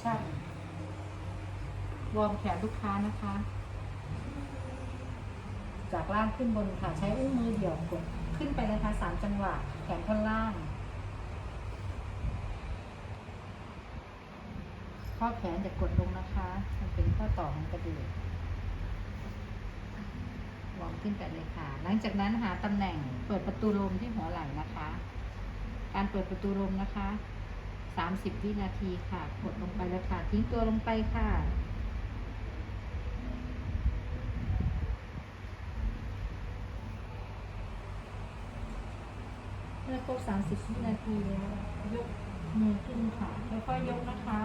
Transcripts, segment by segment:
ใช่วอร์มแขนลูกค้านะคะ จากล่างขึ้นบนค่ะ ใช้อุ้งมือเดี่ยวกดขึ้นไปนะคะสามจังหวะ แขนท่อนล่าง ข้อแขนจะกดลงนะคะ มันเป็นข้อต่อของกระดูกวอร์มขึ้นไปเลยค่ะ หลังจากนั้นหาตำแหน่งเปิดประตูลมที่หัวไหล่นะคะ การเปิดประตูลมนะคะ 30 วินาทีค่ะ กดลงไปเลยค่ะ ทิ้งตัวลงไปค่ะ เมื่อครบ30 วินาทีแล้วยกมือขึ้นค่ะค่อยๆยกนะคะ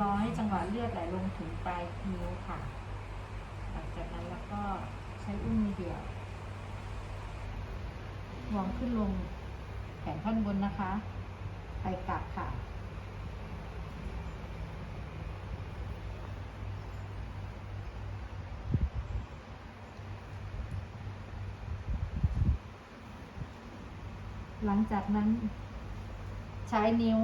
รอให้จังหวะเลือดไหลลงถึงปลายนิ้วค่ะ หลังจากนั้นแล้วก็ใช้อุ้งมือเดียววางขึ้นลงแขนท่อนบนนะคะ ไปกลับค่ะ หลังจากนั้นใช้นิ้ว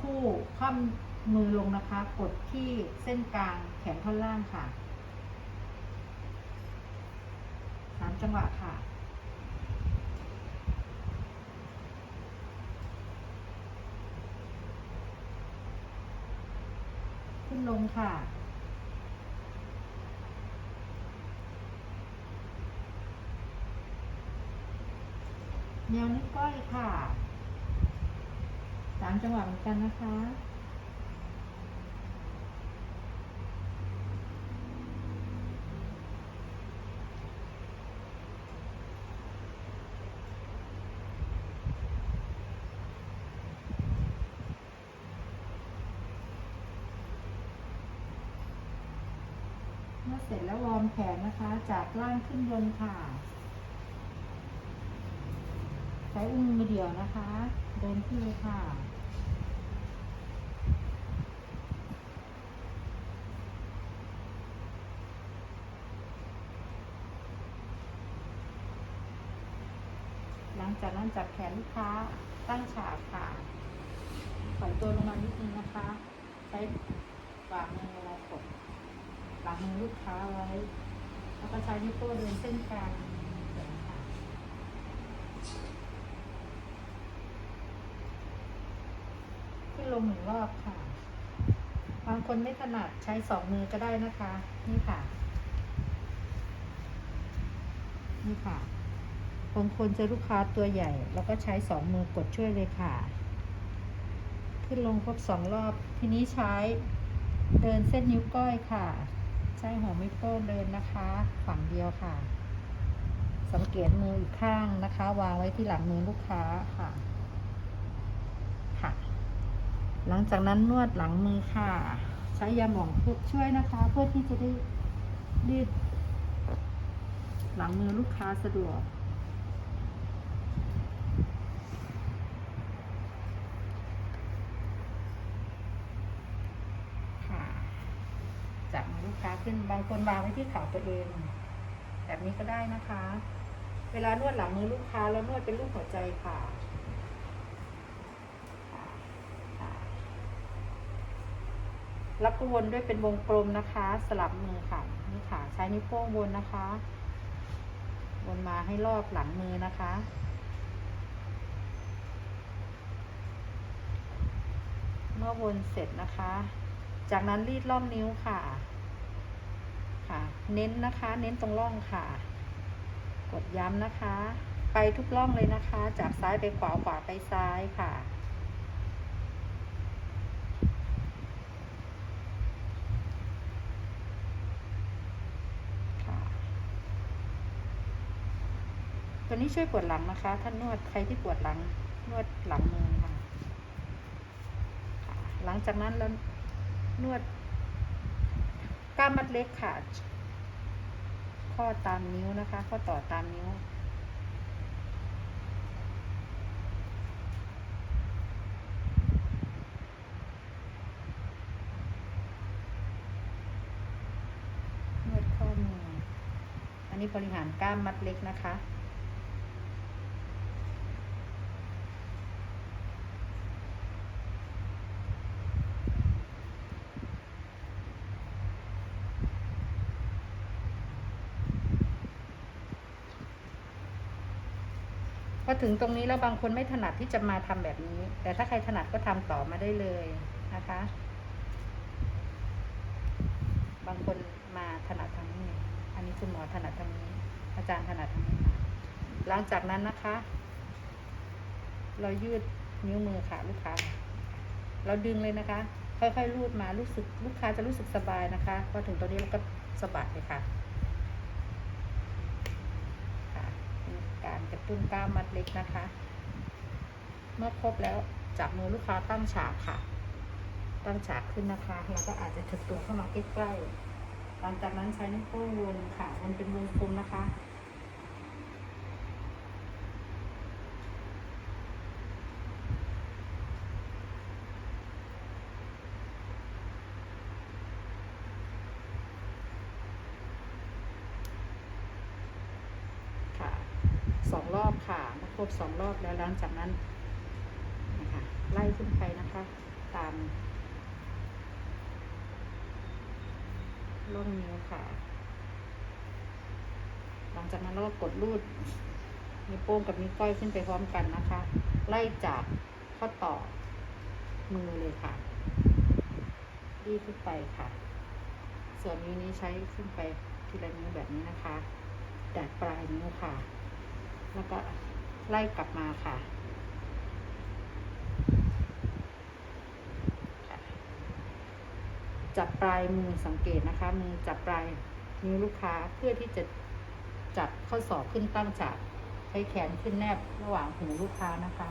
คู่คว่ำมือลงนะคะ กดที่เส้นกลางแขนท่อนล่างค่ะสามจังหวะค่ะ ลงค่ะ แนวนิ้วก้อยค่ะสามจังหวะเหมือนกันนะคะ เสร็จแล้ววอร์มแขนนะคะ จากล่างขึ้นบนค่ะ ใช้อุ้งมือเดียวนะคะ เดินขึ้นเลยค่ะหลังจากนั้นจับแขนลูกค้าตั้งฉากค่ะปล่อยตัวลงมานิดนึงนะคะ ใช้ฝ่ามือเวลากด ฝ่ามือลูกค้าไว้ แล้วก็ใช้นิ้วโป้งเดินเส้นกลางขึ้นลงหนึ่งรอบค่ะ บางคนไม่ถนัดใช้สองมือก็ได้นะคะ นี่ค่ะ นี่ค่ะบางคนเจอลูกค้าตัวใหญ่ แล้วก็ใช้สองมือกดช่วยเลยค่ะ ขึ้นลงครบสองรอบ ทีนี้ใช้เดินเส้นนิ้วก้อยค่ะ ใช้หัวไม่โป้งเดินนะคะ ฝั่งเดียวค่ะ สังเกตมืออีกข้างนะคะ วางไว้ที่หลังมือลูกค้าค่ะค่ะ หลังจากนั้นนวดหลังมือค่ะ ใช้ยาหมองเพื่อช่วยนะคะ เพื่อที่จะได้ดีดหลังมือลูกค้าสะดวก ค่ะ จับมือลูกค้าขึ้นบางคนวางไว้ที่ขาตัวเอง แบบนี้ก็ได้นะคะ เวลานวดหลังมือลูกค้าแล้วนวดเป็นรูปหัวใจค่ะแล้วก็วนด้วยเป็นวงกลมนะคะ สลับมือค่ะนี่ค่ะ ใช้นิ้วโป้งวนนะคะ วนมาให้รอบหลังมือนะคะ เมื่อวนเสร็จนะคะ จากนั้นรีดร่องนิ้วค่ะ เน้นนะคะ เน้นตรงร่องค่ะ กดย้ำนะคะ ไปทุกร่องเลยนะคะ จากซ้ายไปขวาขวาไปซ้ายค่ะตัวนี้ช่วยปวดหลังนะคะ ท่านนวดใครที่ปวดหลัง นวดหลังมือค่ะค่ะหลังจากนั้นแล้วนวดกล้ามมัดเล็กค่ะ ข้อตามนิ้วนะคะ ข้อต่อตามนิ้ว นวดข้อมือ อันนี้บริหารกล้ามมัดเล็กนะคะ อถึงตรงนี้แล้วบางคนไม่ถนัดที่จะมาทำแบบนี้ แต่ถ้าใครถนัดก็ทำต่อมาได้เลยนะคะ บางคนมาถนัดทางนี้ อันนี้คุณหมอถนัดทางนี้ อาจารย์ถนัดทางนี้ค่ะหลังจากนั้นนะคะ เรายืดนิ้วมือค่ะลูกค้า เราดึงเลยนะคะ ค่อยๆรูดมารู้สึกลูกค้าจะรู้สึกสบายนะคะ พอถึงตรงนี้เราก็สะบัดเลยค่ะค่ะเป็น การกระตุ้นกล้ามมัดเล็กนะคะ เมื่อครบแล้วจับมือลูกค้าตั้งฉากค่ะ ตั้งฉากขึ้นนะคะ แล้วก็อาจจะถึงตัวเข้ามาใกล้ๆหลังจากนั้นใช้นิ้วโป้งวนค่ะวนเป็นวงกลมนะคะ สองรอบค่ะเมื่อครบสองรอบแล้วหลังจากนั้นนะคะไล่ขึ้นไปนะคะ ตามร่องนิ้วค่ะ หลังจากนั้นเราก็กดรูดนิ้วโป้งกับนิ้วก้อยขึ้นไปพร้อมกันนะคะ ไล่จากข้อต่อมือเลยค่ะดีขึ้นไปค่ะ ส่วนนิ้วนี้ใช้ขึ้นไปทีละนิ้วแบบนี้นะคะ ดัดปลายนิ้วค่ะ แล้วก็ไล่กลับมาค่ะจับปลายมือสังเกตนะคะมือจับปลายนิ้วลูกค้าเพื่อที่จะจับข้อศอกขึ้นตั้งฉากใช้แขนขึ้นแนบระหว่างหูลูกค้านะคะ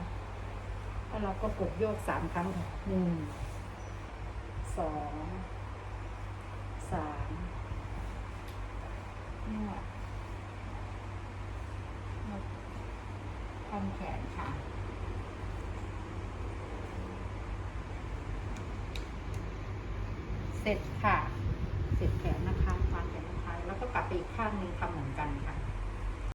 แล้วเราก็กดโยกสามครั้งหนึ่งสองสามนวด ทำแขนค่ะเสร็จค่ะ เสร็จแขนนะคะวางแขนลงไปแล้วก็กลับไปอีกข้างหนึ่งทำเหมือนกันค่ะ